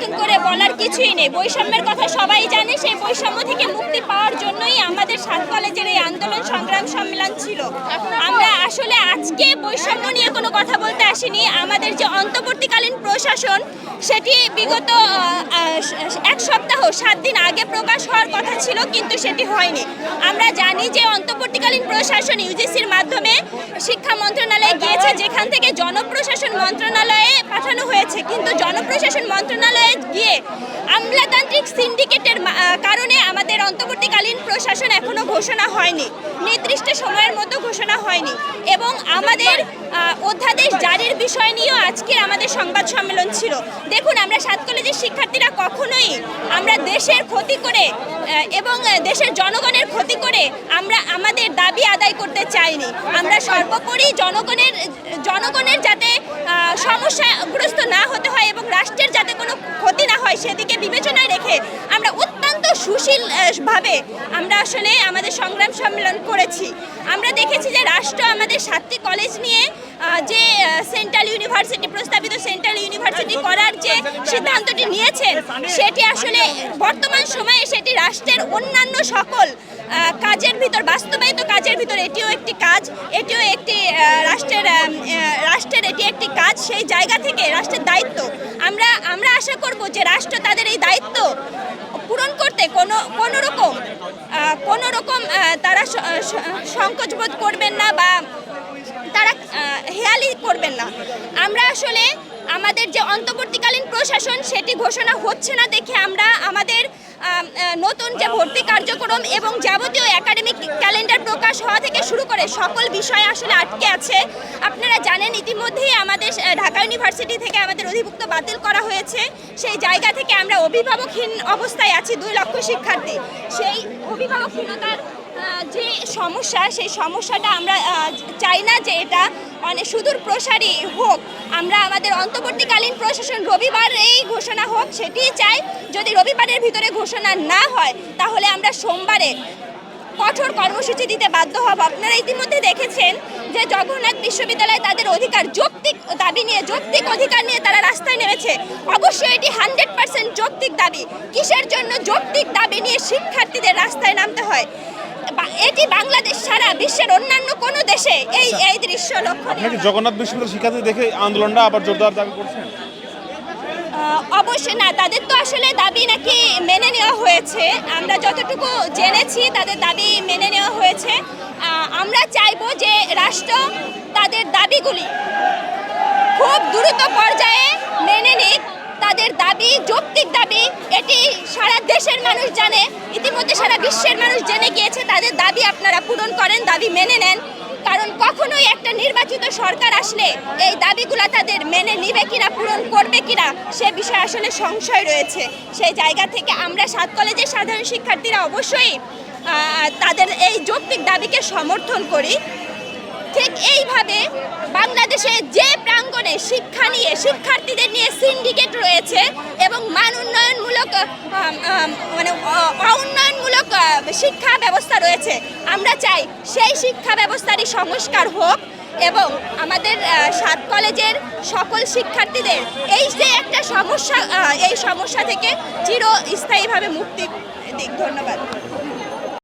নতুন করে বলার কিছুই নেই। বৈষম্যের কথা সবাই জানে, সেই বৈষম্য থেকে মুক্তি পাওয়ার জন্যই আমাদের সাত কলেজের এই আন্দোলন সংগ্রাম সম্মেলন ছিল। আসলে আজকে বৈষম্য নিয়ে কোনো কথা বলতে আসিনি। আমাদের যে অন্তর্বর্তীকালীন প্রশাসন, সেটি বিগত এক সপ্তাহ, সাত দিন আগে প্রকাশ হওয়ার কথা ছিল, কিন্তু সেটি হয়নি। আমরা জানি যে অন্তর্বর্তীকালীন প্রশাসন ইউজিসির মাধ্যমে শিক্ষা মন্ত্রণালয়ে গিয়েছে, যেখান থেকে জনপ্রশাসন মন্ত্রণালয়ে পাঠানো হয়েছে। কিন্তু জনপ্রশাসন মন্ত্রণালয়ে গিয়ে আমলাতান্ত্রিক সিন্ডিকেটের কারণে আমাদের অন্তর্বর্তীকালীন প্রশাসন এখনও ঘোষণা হয়নি। নির্দিষ্ট সময়ের মতো ঘোষণা হয়নি। এবং আমাদের অধ্যাদেশ জারির বিষয় নিয়েও আজকের আমাদের সংবাদ সম্মেলন ছিল। দেখুন, আমরা সাত কলেজের শিক্ষার্থীরা কখনোই আমরা দেশের ক্ষতি করে এবং দেশের জনগণের ক্ষতি করে আমরা আমাদের দাবি আদায় করতে চাইনি। আমরা সর্বোপরি জনগণের জনগণের যাতে সমস্যাগ্রস্ত না হতে হয় এবং রাষ্ট্রের যাতে কোনো ক্ষতি না হয় সেদিকে বিবেচনায় রেখে আমরা অত্যন্ত সুশীল ভাবে আমরা আসলে আমাদের সংগ্রাম সম্মেলন করেছি। আমরা দেখেছি যে রাষ্ট্র আমাদের সাতটি কলেজ নিয়ে যে সেন্ট্রাল ইউনিভার্সিটি প্রস্তাবিত সেন্ট্রাল ইউনিভার্সিটি করার যে সিদ্ধান্তটি নিয়েছেন সেটি আসলে বর্তমান সময়ে রাষ্ট্রের অন্যান্য সকল কাজের ভিতর, বাস্তবায়িত কাজের ভিতর এটিও একটি কাজ, এটিও একটি রাষ্ট্রের রাষ্ট্রের এটি একটি কাজ, সেই জায়গা থেকে রাষ্ট্রের দায়িত্ব। আমরা আমরা আশা করব যে রাষ্ট্র তাদের এই দায়িত্ব পূরণ করতে কোনো কোনো রকম কোনো রকম তারা স- স- সংকোচ বোধ করবেন না বা তারা হেয়ালি করবেন না। আমরা আসলে আমাদের যে অন্তর্বর্তীকালীন প্রশাসন, সেটি ঘোষণা হচ্ছে না দেখে আমরা আমাদের নতুন যে ভর্তি কার্যক্রম এবং যাবতীয় একাডেমিক ক্যালেন্ডার প্রকাশ হওয়া থেকে শুরু করে সকল বিষয় আসলে আটকে আছে। আপনারা জানেন, ইতিমধ্যেই আমাদের ঢাকা ইউনিভার্সিটি থেকে আমাদের অধিভুক্ত বাতিল করা হয়েছে। সেই জায়গা থেকে আমরা অভিভাবকহীন অবস্থায় আছি দুই লক্ষ শিক্ষার্থী। সেই অভিভাবকহীনতার যে সমস্যা, সেই সমস্যাটা আমরা চাই না যে এটা অনেক সুদূর প্রসারী হোক। আমরা আমাদের অন্তর্বর্তীকালীন প্রশাসন রবিবার এই ঘোষণা হোক, সেটিই চাই। যদি রবিবারের ভিতরে ঘোষণা না হয়, তাহলে আমরা সোমবারে কঠোর কর্মসূচি দিতে বাধ্য হব। আপনারা ইতিমধ্যে দেখেছেন যে জগন্নাথ বিশ্ববিদ্যালয় তাদের অধিকার, যৌক্তিক দাবি নিয়ে, যৌক্তিক অধিকার নিয়ে তারা রাস্তায় নেমেছে। অবশ্যই এটি হান্ড্রেড পার্সেন্ট যৌক্তিক দাবি। কিসের জন্য যৌক্তিক দাবি নিয়ে শিক্ষার্থীদের রাস্তায় নামতে হয়? এটি বাংলাদেশ ছাড়া বিশ্বের অন্যান্য কোনো দেশে এই এই দৃশ্য লক্ষ্য আপনাকে জগন্নাথ বিশ্ববিদ্যালয়ের শিক্ষার্থী দেখে আন্দোলনটা আবার জোরদার দাবি করছেন? অবশ্যই না তাদের তো আসলে দাবি নাকি মেনে নেওয়া হয়েছে। আমরা যতটুকু জেনেছি তাদের দাবি মেনে নেওয়া হয়েছে। আমরা চাইব যে রাষ্ট্র তাদের দাবিগুলি খুব দ্রুত পর্যায়ে মেনে নিক তাদের দাবি যৌক্তিক দাবি এটি সারা দেশের মানুষ জানে, ইতিমধ্যে সারা বিশ্বের মানুষ জেনে গিয়েছে, তাদের দাবি আপনারা পূরণ করেন, দাবি মেনে নেন। কারণ কখনোই একটা নির্বাচিত সরকার আসলে এই দাবিগুলো তাদের মেনে নিবে কিনা, পূরণ করবে কিনা, সে বিষয়ে আসলে সংশয় রয়েছে। সেই জায়গা থেকে আমরা সাত কলেজের সাধারণ শিক্ষার্থীরা অবশ্যই তাদের এই যৌক্তিক দাবিকে সমর্থন করি। ঠিক এইভাবে বাংলাদেশে যে প্রাঙ্গণে শিক্ষা নিয়ে, শিক্ষার্থীদের নিয়ে সিন্ডিকেট রয়েছে এবং মান অউন্নয়নমূলক শিক্ষা ব্যবস্থা রয়েছে। আমরা চাই সেই শিক্ষা ব্যবস্থারই সংস্কার হোক এবং আমাদের সাত কলেজের সকল শিক্ষার্থীদের এই যে একটা সমস্যা এই সমস্যা থেকে চিরস্থায়ীভাবে মুক্তি দিক। ধন্যবাদ।